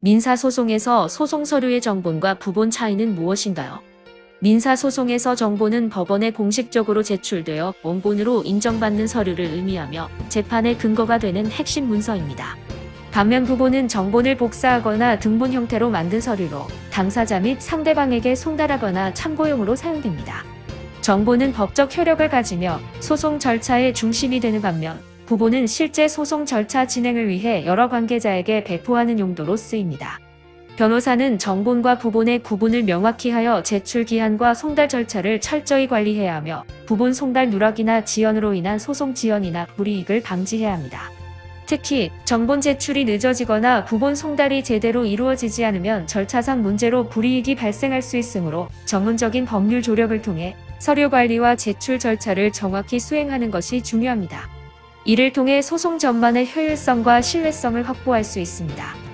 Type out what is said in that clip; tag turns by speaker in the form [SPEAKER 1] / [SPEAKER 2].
[SPEAKER 1] 민사소송에서 소송 서류의 정본과 부본 차이는 무엇인가요? 민사소송에서 정본은 법원에 공식적으로 제출되어 원본으로 인정받는 서류를 의미하며 재판의 근거가 되는 핵심 문서입니다. 반면 부본은 정본을 복사하거나 등본 형태로 만든 서류로 당사자 및 상대방에게 송달하거나 참고용으로 사용됩니다. 정본은 법적 효력을 가지며 소송 절차의 중심이 되는 반면 부본은 실제 소송 절차 진행을 위해 여러 관계자에게 배포하는 용도로 쓰입니다. 변호사는 정본과 부본의 구분을 명확히 하여 제출 기한과 송달 절차를 철저히 관리해야 하며 부본 송달 누락이나 지연으로 인한 소송 지연이나 불이익을 방지해야 합니다. 특히 정본 제출이 늦어지거나 부본 송달이 제대로 이루어지지 않으면 절차상 문제로 불이익이 발생할 수 있으므로 전문적인 법률 조력을 통해 서류 관리와 제출 절차를 정확히 수행하는 것이 중요합니다. 이를 통해 소송 전반의 효율성과 신뢰성을 확보할 수 있습니다.